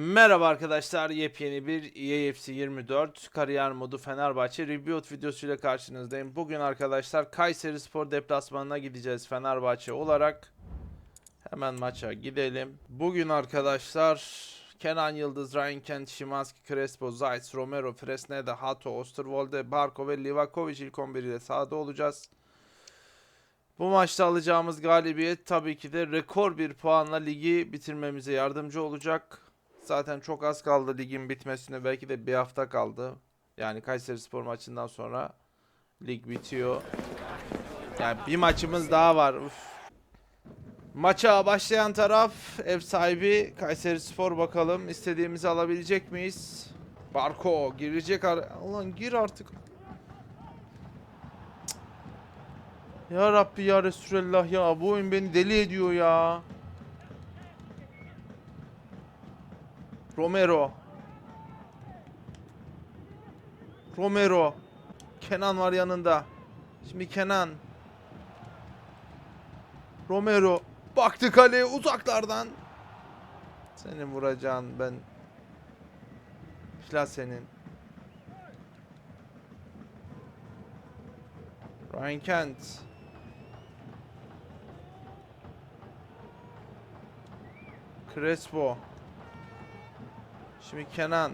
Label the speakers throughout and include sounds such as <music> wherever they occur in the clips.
Speaker 1: Merhaba arkadaşlar, yepyeni bir EAFC 24 kariyer modu Fenerbahçe Reboot videosuyla karşınızdayım. Bugün arkadaşlar Kayseri Spor deplasmanına gideceğiz Fenerbahçe olarak. Hemen maça gidelim. Bugün arkadaşlar Kenan Yıldız, Ryan Kent, Şimanski, Crespo, Zayt, Romero, Fresneda, Hato, Osterwolde, Barko ve Livakovic ilk 11 ile sahada olacağız. Bu maçta alacağımız galibiyet tabii ki de rekor bir puanla ligi bitirmemize yardımcı olacak. Zaten çok az kaldı ligin bitmesine. Belki de bir hafta kaldı. Yani Kayseri Spor maçından sonra lig bitiyor. Yani bir maçımız daha var. Uf. Maça başlayan taraf ev sahibi Kayseri Spor bakalım istediğimizi alabilecek miyiz? Barko girecek ar Ulan gir artık. Ya Rabbi ya Resulallah ya bu oyun beni deli ediyor ya. Romero. Romero. Kenan var yanında. Şimdi Kenan. Romero. Baktı kaleye uzaklardan. Senin vuracağın ben. Filan senin. Ryan Kent. Crespo. Şimdi Kenan.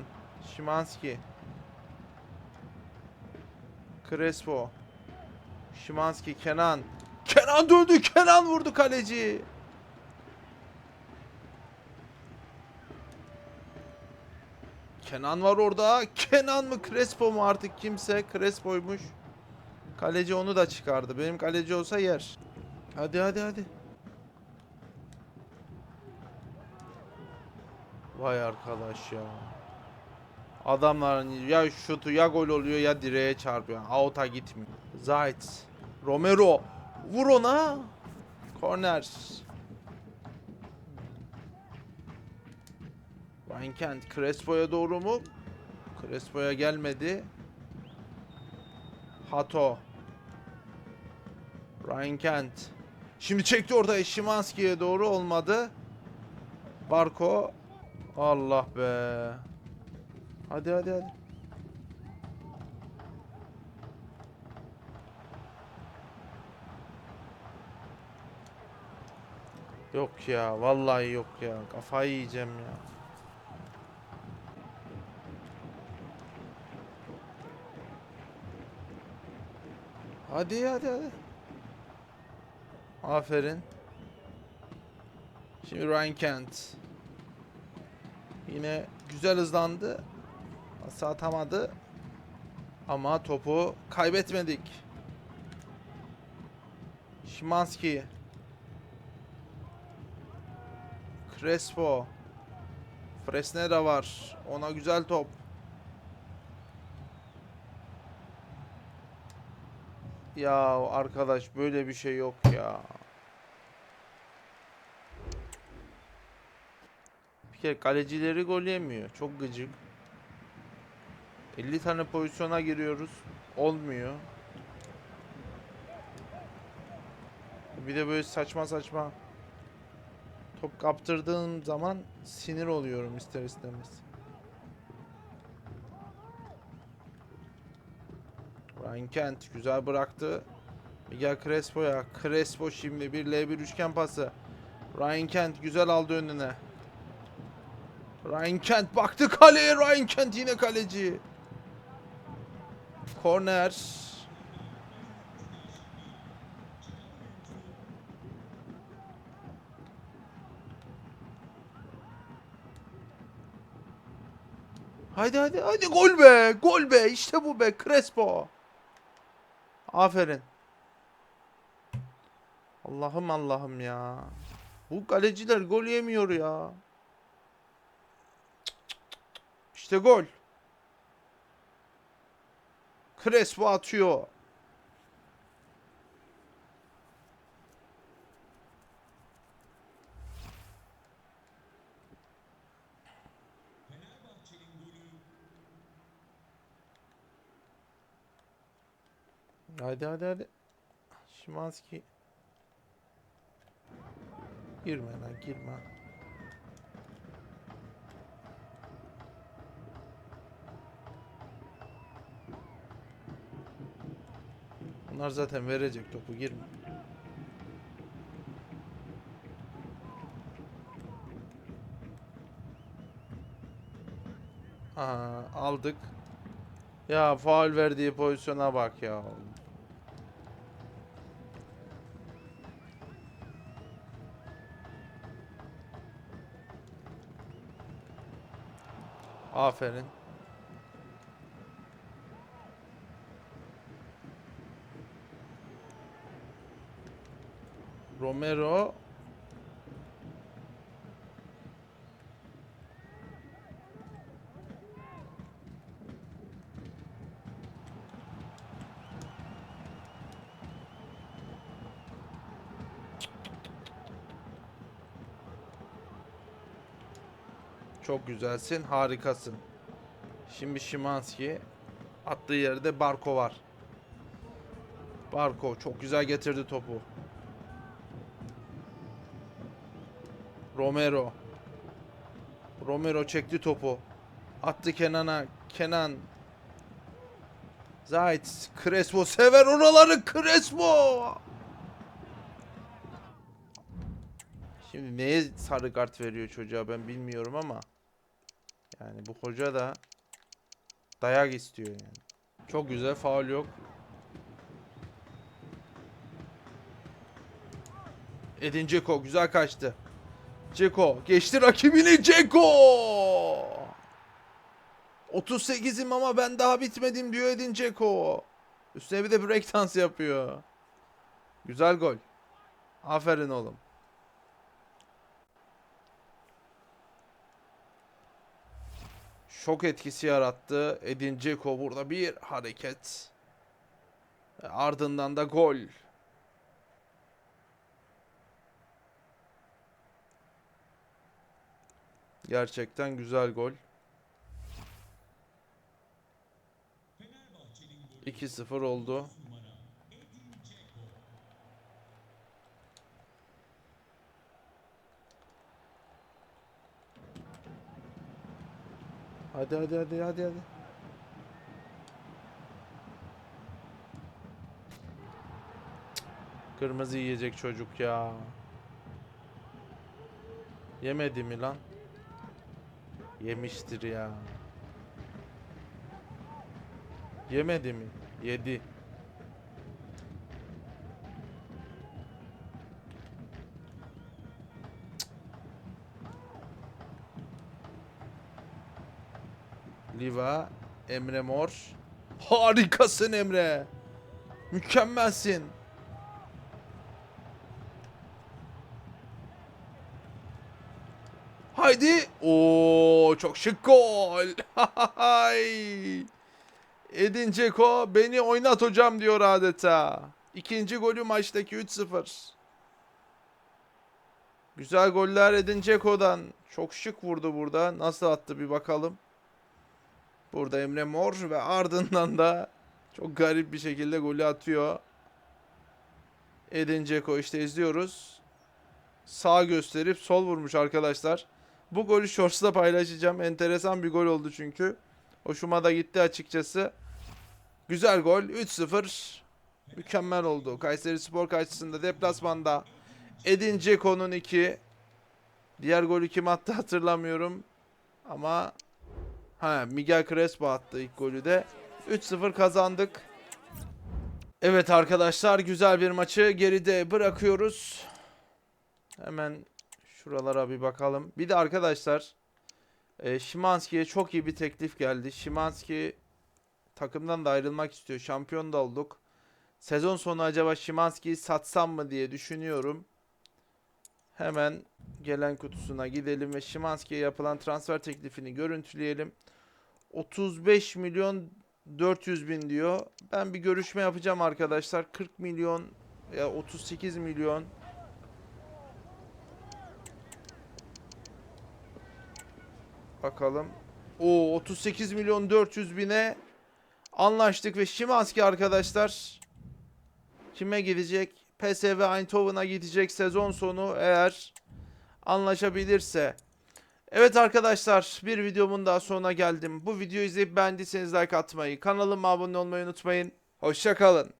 Speaker 1: Şimanski. Crespo. Şimanski. Kenan. Kenan döndü. Kenan vurdu kaleci. Kenan var orada. Kenan mı Crespo mu artık kimse? Crespo'ymuş. Kaleci onu da çıkardı. Benim kaleci olsa yer. Hadi hadi hadi. Vay arkadaş ya. Adamların ya şutu ya gol oluyor ya direğe çarpıyor. Out'a gitmiyor. Zayt. Romero. Vur ona. Korner. Ryan Kent Crespo'ya doğru mu? Crespo'ya gelmedi. Hato. Ryan Kent. Şimdi çekti orada Şimanski'ye doğru olmadı. Barko. Allah be. Hadi hadi hadi. Yok ya vallahi yok ya kafayı yiyeceğim ya. Hadi hadi hadi. Aferin. Şimdi Ryan Kent. Yine güzel hızlandı. Pası atamadı. Ama topu kaybetmedik. Şimanski. Crespo. Fresneda var. Ona güzel top. Ya arkadaş böyle bir şey yok ya. Kere kalecileri gol yemiyor. Çok gıcık. 50 tane pozisyona giriyoruz. Olmuyor. Bir de böyle saçma saçma top kaptırdığım zaman sinir oluyorum ister istemez. Ryan Kent güzel bıraktı. Miguel Crespo'ya. Crespo şimdi bir L1 üçgen pası. Ryan Kent güzel aldı önüne. Ryan Kent baktı kaleye. Ryan Kent yine kaleci. Korner. Haydi hadi hadi gol be. Gol be. İşte bu be. Crespo. Aferin. Allah'ım Allah'ım ya. Bu kaleciler gol yemiyor ya. İşte gol. Crespo atıyor. Hadi hadi hadi. Şimanski. Girme lan girme. Bunlar zaten verecek topu girme. Aha, aldık. Ya faul verdiği pozisyona bak ya. Aferin. Romero Çok güzelsin, harikasın. Şimdi Şimanski attığı yerde Barko var. Barko çok güzel getirdi topu. Romero. Romero çekti topu. Attı Kenan'a. Kenan. Zayt. Crespo sever oraları Crespo. Şimdi neye sarı kart veriyor çocuğa ben bilmiyorum ama. Yani bu hoca da dayak istiyor yani. Çok güzel faul yok. Edin güzel kaçtı. Ceko geçti rakibini Ceko. 38'im ama ben daha bitmedim diyor Edin Dzeko. Üstüne bir de breakdance yapıyor. Güzel gol. Aferin oğlum. Şok etkisi yarattı. Edin Dzeko burada bir hareket. Ardından da gol. Gerçekten güzel gol. 2-0 oldu. Hadi hadi hadi hadi hadi. Kırmızı yiyecek çocuk ya. Yemedi mi lan? Yemiştir ya. Yemedi mi? Yedi. Liva, Emre Mor. Harikasın Emre. Mükemmelsin. Haydi. Oo çok şık gol. <laughs> Edin Dzeko beni oynat hocam diyor adeta. İkinci golü maçtaki 3-0. Güzel goller Edin Dzeko'dan. Çok şık vurdu burada. Nasıl attı bir bakalım. Burada Emre Mor ve ardından da çok garip bir şekilde golü atıyor. Edin Dzeko işte izliyoruz. Sağ gösterip sol vurmuş arkadaşlar. Bu golü Shorts'ta paylaşacağım. Enteresan bir gol oldu çünkü. Hoşuma da gitti açıkçası. Güzel gol. 3-0. Mükemmel oldu. Kayseri Spor karşısında deplasmanda Edin Dzeko'nun 2. Diğer golü kim attı hatırlamıyorum. Ama ha Miguel Crespo attı ilk golü de. 3-0 kazandık. Evet arkadaşlar güzel bir maçı geride bırakıyoruz. Hemen şuralara bir bakalım. Bir de arkadaşlar e, Şimanski'ye çok iyi bir teklif geldi. Şimanski takımdan da ayrılmak istiyor. Şampiyon da olduk. Sezon sonu acaba Şimanski'yi satsam mı diye düşünüyorum. Hemen gelen kutusuna gidelim ve Şimanski'ye yapılan transfer teklifini görüntüleyelim. 35 milyon 400 bin diyor. Ben bir görüşme yapacağım arkadaşlar. 40 milyon ya 38 milyon Bakalım. O 38 milyon 400 bine anlaştık ve Şimanski arkadaşlar kime gidecek? PSV Eindhoven'a gidecek sezon sonu eğer anlaşabilirse. Evet arkadaşlar bir videomun daha sonuna geldim. Bu videoyu izleyip beğendiyseniz like atmayı, kanalıma abone olmayı unutmayın. Hoşçakalın.